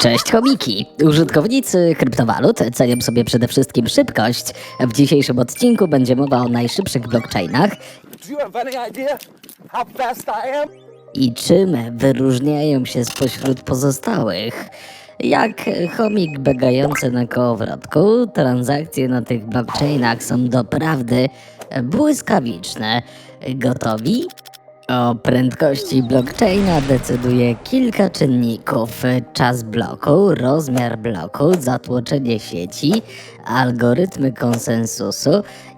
Cześć chomiki! Użytkownicy kryptowalut cenią sobie przede wszystkim szybkość. W dzisiejszym odcinku będzie mowa o najszybszych blockchainach I czym wyróżniają się spośród pozostałych. Jak chomik begający na kołowrotku, transakcje na tych blockchainach są doprawdy błyskawiczne. Gotowi? O prędkości blockchaina decyduje kilka czynników: czas bloku, rozmiar bloku, zatłoczenie sieci, algorytmy konsensusu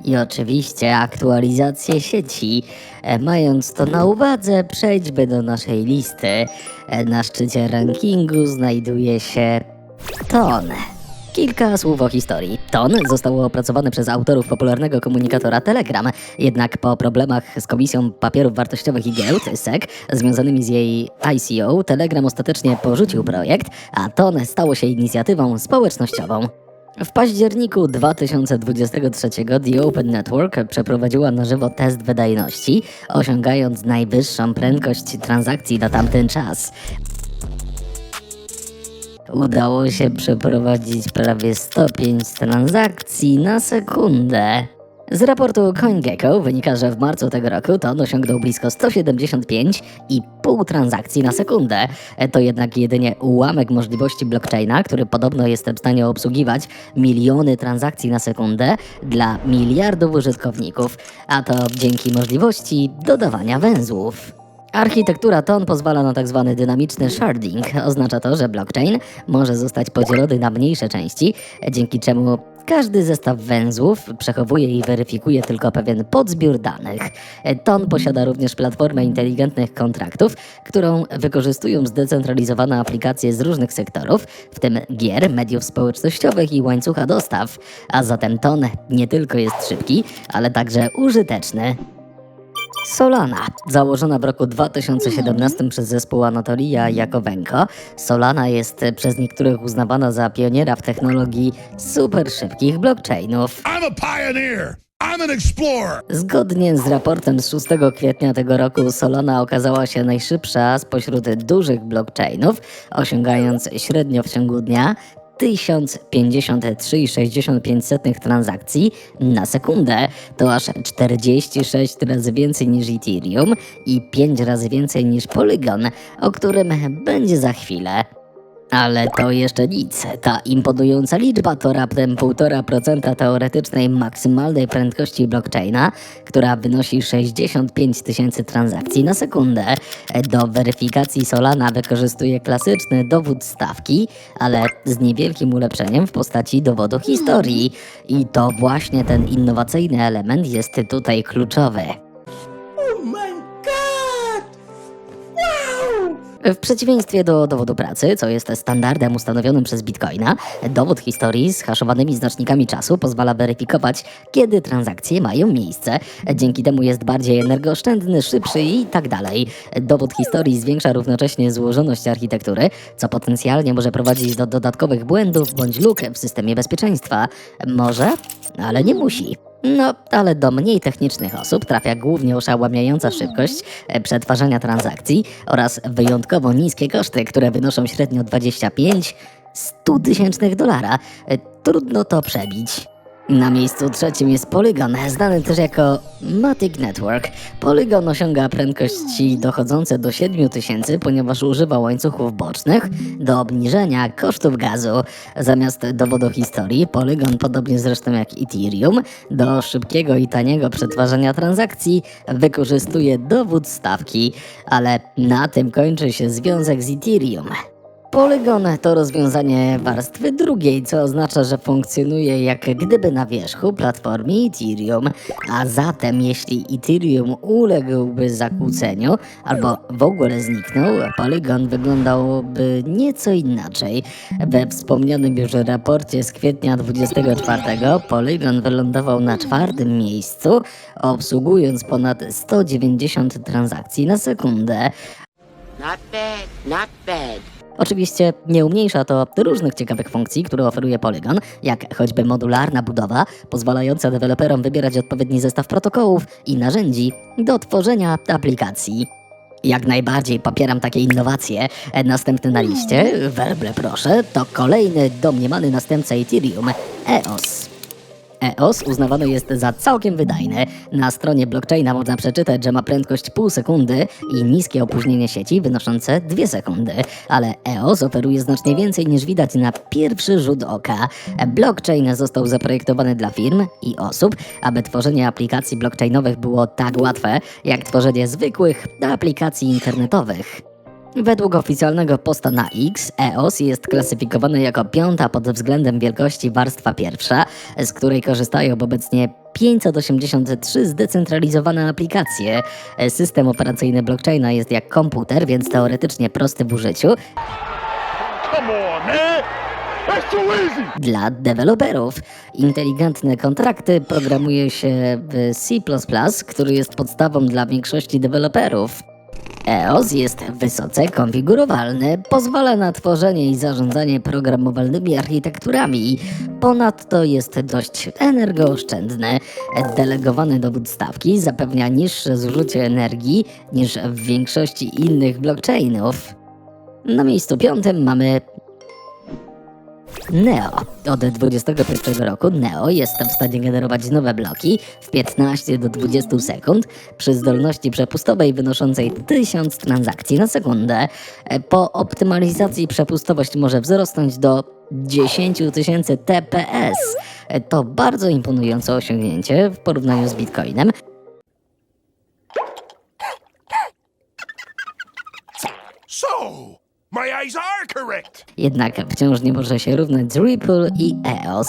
i oczywiście aktualizację sieci. E, Mając to na uwadze, przejdźmy do naszej listy. E, Na szczycie rankingu znajduje się Ton. Kilka słów o historii. Ton został opracowany przez autorów popularnego komunikatora Telegram, jednak po problemach z Komisją Papierów Wartościowych i Giełd, SEC, związanymi z jej ICO, Telegram ostatecznie porzucił projekt, a Ton stało się inicjatywą społecznościową. W październiku 2023 The Open Network przeprowadziła na żywo test wydajności, osiągając najwyższą prędkość transakcji na tamten czas. Udało się przeprowadzić prawie 105 transakcji na sekundę. Z raportu CoinGecko wynika, że w marcu tego roku ton osiągnął blisko 175,5 transakcji na sekundę. To jednak jedynie ułamek możliwości blockchaina, który podobno jest w stanie obsługiwać miliony transakcji na sekundę dla miliardów użytkowników, a to dzięki możliwości dodawania węzłów. Architektura TON pozwala na tzw. dynamiczny sharding. Oznacza to, że blockchain może zostać podzielony na mniejsze części, dzięki czemu każdy zestaw węzłów przechowuje i weryfikuje tylko pewien podzbiór danych. TON posiada również platformę inteligentnych kontraktów, którą wykorzystują zdecentralizowane aplikacje z różnych sektorów, w tym gier, mediów społecznościowych i łańcucha dostaw. A zatem TON nie tylko jest szybki, ale także użyteczny. Solana, założona w roku 2017 przez zespół Anatolia Jakowenko, Solana jest przez niektórych uznawana za pioniera w technologii super szybkich blockchainów. I'm a pioneer. I'm an explorer. Zgodnie z raportem z 6 kwietnia tego roku Solana okazała się najszybsza spośród dużych blockchainów, osiągając średnio w ciągu dnia 1053,65 transakcji na sekundę. To aż 46 razy więcej niż Ethereum i 5 razy więcej niż Polygon, o którym będzie za chwilę. Ale to jeszcze nic. Ta imponująca liczba to raptem 1,5% teoretycznej maksymalnej prędkości blockchaina, która wynosi 65 tysięcy transakcji na sekundę. Do weryfikacji Solana wykorzystuje klasyczny dowód stawki, ale z niewielkim ulepszeniem w postaci dowodu historii. I to właśnie ten innowacyjny element jest tutaj kluczowy. W przeciwieństwie do dowodu pracy, co jest standardem ustanowionym przez Bitcoina, dowód historii z haszowanymi znacznikami czasu pozwala weryfikować, kiedy transakcje mają miejsce. Dzięki temu jest bardziej energooszczędny, szybszy i tak dalej. Dowód historii zwiększa równocześnie złożoność architektury, co potencjalnie może prowadzić do dodatkowych błędów bądź luk w systemie bezpieczeństwa. Może, ale nie musi. No, ale do mniej technicznych osób trafia głównie oszałamiająca szybkość e, przetwarzania transakcji oraz wyjątkowo niskie koszty, które wynoszą średnio 25 100 tysięcznych dolara. E, Trudno to przebić. Na miejscu trzecim jest Polygon, znany też jako Matic Network. Polygon osiąga prędkości dochodzące do 7000, ponieważ używa łańcuchów bocznych do obniżenia kosztów gazu. Zamiast dowodu historii, Polygon, podobnie zresztą jak Ethereum, do szybkiego i taniego przetwarzania transakcji wykorzystuje dowód stawki, ale na tym kończy się związek z Ethereum. Polygon to rozwiązanie warstwy drugiej, co oznacza, że funkcjonuje jak gdyby na wierzchu platformy Ethereum. A zatem, jeśli Ethereum uległby zakłóceniu albo w ogóle zniknął, Polygon wyglądałby nieco inaczej. We wspomnianym już raporcie z kwietnia 24 Polygon wylądował na czwartym miejscu, obsługując ponad 190 transakcji na sekundę. Not bad, not bad. Oczywiście nie umniejsza to różnych ciekawych funkcji, które oferuje Polygon, jak choćby modularna budowa, pozwalająca deweloperom wybierać odpowiedni zestaw protokołów i narzędzi do tworzenia aplikacji. Jak najbardziej popieram takie innowacje. Następny na liście, werble proszę, to kolejny domniemany następca Ethereum, EOS. EOS uznawany jest za całkiem wydajny. Na stronie blockchaina można przeczytać, że ma prędkość pół sekundy i niskie opóźnienie sieci wynoszące 2 sekundy, ale EOS oferuje znacznie więcej niż widać na pierwszy rzut oka. Blockchain został zaprojektowany dla firm i osób, aby tworzenie aplikacji blockchainowych było tak łatwe, jak tworzenie zwykłych aplikacji internetowych. Według oficjalnego posta na X, EOS jest klasyfikowany jako piąta pod względem wielkości warstwa pierwsza, z której korzystają obecnie 583 zdecentralizowane aplikacje. System operacyjny blockchaina jest jak komputer, więc teoretycznie prosty w użyciu dla deweloperów. Inteligentne kontrakty programuje się w C++, który jest podstawą dla większości deweloperów. EOS jest wysoce konfigurowalny, pozwala na tworzenie i zarządzanie programowalnymi architekturami. Ponadto jest dość energooszczędny. Delegowany dowód stawki zapewnia niższe zużycie energii niż w większości innych blockchainów. Na miejscu piątym mamy Neo. Od 21 roku Neo jest w stanie generować nowe bloki w 15 do 20 sekund przy zdolności przepustowej wynoszącej 1000 transakcji na sekundę. Po optymalizacji przepustowość może wzrosnąć do 10 tysięcy TPS. To bardzo imponujące osiągnięcie w porównaniu z Bitcoinem, So, my eyes are correct. jednak wciąż nie może się równać z Ripple i EOS.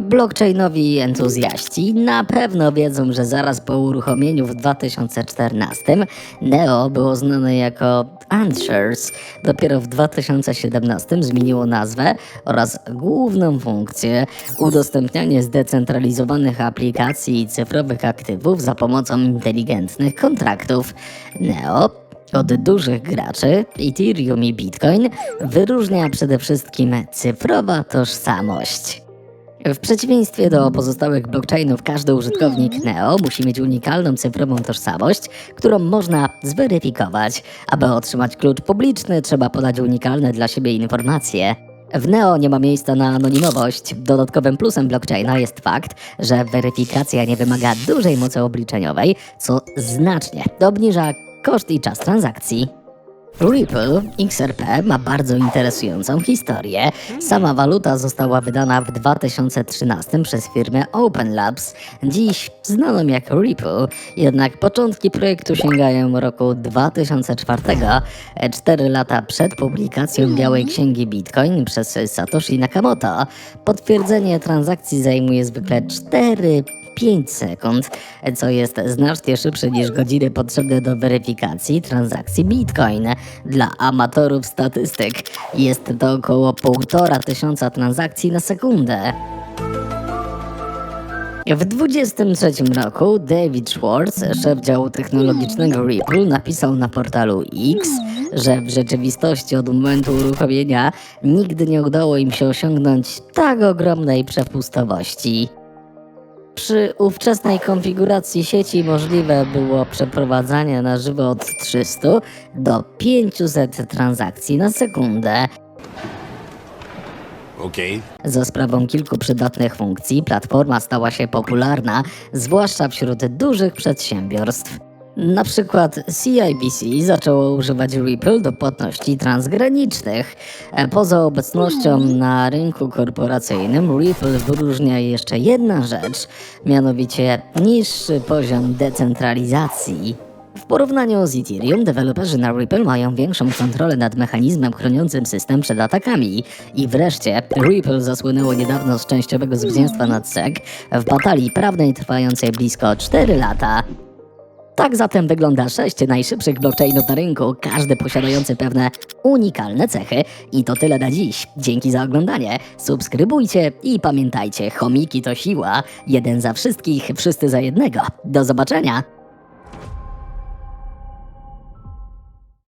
Blockchainowi entuzjaści na pewno wiedzą, że zaraz po uruchomieniu w 2014 Neo było znane jako Answers. Dopiero w 2017 zmieniło nazwę oraz główną funkcję udostępnianie zdecentralizowanych aplikacji i cyfrowych aktywów za pomocą inteligentnych kontraktów. Neo od dużych graczy, Ethereum i Bitcoin, wyróżnia przede wszystkim cyfrowa tożsamość. W przeciwieństwie do pozostałych blockchainów, każdy użytkownik Neo musi mieć unikalną cyfrową tożsamość, którą można zweryfikować. Aby otrzymać klucz publiczny, trzeba podać unikalne dla siebie informacje. W Neo nie ma miejsca na anonimowość. Dodatkowym plusem blockchaina jest fakt, że weryfikacja nie wymaga dużej mocy obliczeniowej, co znacznie obniża koszt i czas transakcji. Ripple XRP ma bardzo interesującą historię. Sama waluta została wydana w 2013 przez firmę Open Labs, dziś znaną jak Ripple. Jednak początki projektu sięgają roku 2004, cztery lata przed publikacją Białej Księgi Bitcoin przez Satoshi Nakamoto. Potwierdzenie transakcji zajmuje zwykle 4 5 sekund, co jest znacznie szybsze niż godziny potrzebne do weryfikacji transakcji Bitcoin. Dla amatorów statystyk jest to około 1,5 tysiąca transakcji na sekundę. W 23 roku David Schwartz, szef działu technologicznego Ripple, napisał na portalu X, że w rzeczywistości od momentu uruchomienia nigdy nie udało im się osiągnąć tak ogromnej przepustowości. Przy ówczesnej konfiguracji sieci możliwe było przeprowadzanie na żywo od 300 do 500 transakcji na sekundę. Okay. Za sprawą kilku przydatnych funkcji platforma stała się popularna, zwłaszcza wśród dużych przedsiębiorstw. Na przykład CIBC zaczęło używać Ripple do płatności transgranicznych. E, Poza obecnością na rynku korporacyjnym Ripple wyróżnia jeszcze jedna rzecz, mianowicie niższy poziom decentralizacji. W porównaniu z Ethereum, deweloperzy na Ripple mają większą kontrolę nad mechanizmem chroniącym system przed atakami. I wreszcie, Ripple zasłynęło niedawno z częściowego zwycięstwa nad SEC w batalii prawnej trwającej blisko 4 lata. Tak zatem wygląda sześć najszybszych blockchainów na rynku, każdy posiadający pewne unikalne cechy. I to tyle na dziś. Dzięki za oglądanie. Subskrybujcie i pamiętajcie, chomiki to siła. Jeden za wszystkich, wszyscy za jednego. Do zobaczenia!